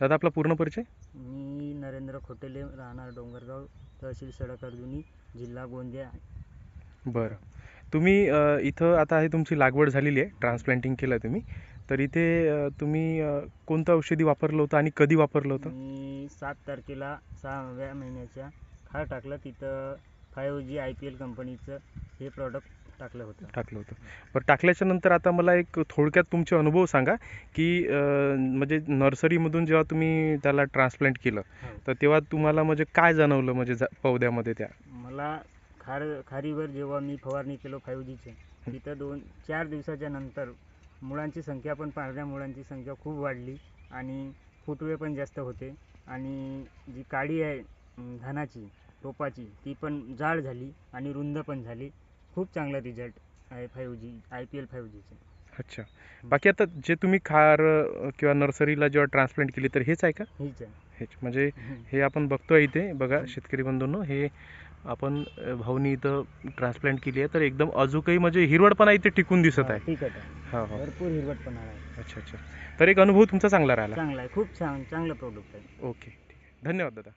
दादा आपला पूर्ण परिचय? मी नरेंद्र खोटेले राहणार डोंगरगाव तहसील सडक अर्जुनी जिल्हा गोंदिया. बरं. तुम्ही अ, इथं आता हे तुमची लागवड झालेली आहे ट्रान्सप्लांटिंग केलं तुम्ही. तर इथे अ, तुम्ही अ, कोणतं औषधी वापरलं होतं आणि कधी वापरलं होतं? मी सात तारखेला सहाव्या महिन्याच्या खार टाकलं तिथं five G I P L कंपनीचं हे प्रॉडक्ट टाकलं होतं. टाकलं होतं. बरं टाकल्याच्या नंतर आता मला एक थोडक्यात तुमचे अनुभव सांगा की म्हणजे नर्सरीमधून जेव्हा तुम्ही त्याला ट्रान्सप्लांट केलं हो. तर तेव्हा तुम्हाला म्हणजे काय जाणवलं म्हणजे जा- पौद्यामध्ये त्या? मला खार खारीवर जेव्हा मी फवारणी केलो फाईव्ह जीचे तिथं दोन चार दिवसाच्या नंतर मुळांची संख्या पण पांढऱ्या मुळांची संख्या खूप वाढली आणि फुटवे पण जास्त होते आणि जी काडी आहे धानाची रोपाची. ती पण जाड झाली आणि रुंद पण झाली. खूप चांगला रिझल्ट आहे five G I P L five जीचे. अच्छा. बाकी आता जे तुम्ही खार किंवा नर्सरीला जेव्हा ट्रान्सप्लांट केली तर हेच आहे का? हीच आहे. हेच. म्हणजे. हे आपण बघतोय इथे. बघा शेतकरी बंधूंनो हे आपण भाऊनी इथं ट्रान्सप्लांट केली आहे. तर एकदम अजूनही म्हणजे हिरवडपणा इथे टिकून दिसत आहे. ठीक आहे. हा हा. भरपूर हिरवटपणा आहे. अच्छा अच्छा. तर एक अनुभव तुमचा चांगला राहिला. चांगला आहे. खूप छान चांगलं प्रोडक्ट आहे. ओके ठीक आहे. धन्यवाद दादा.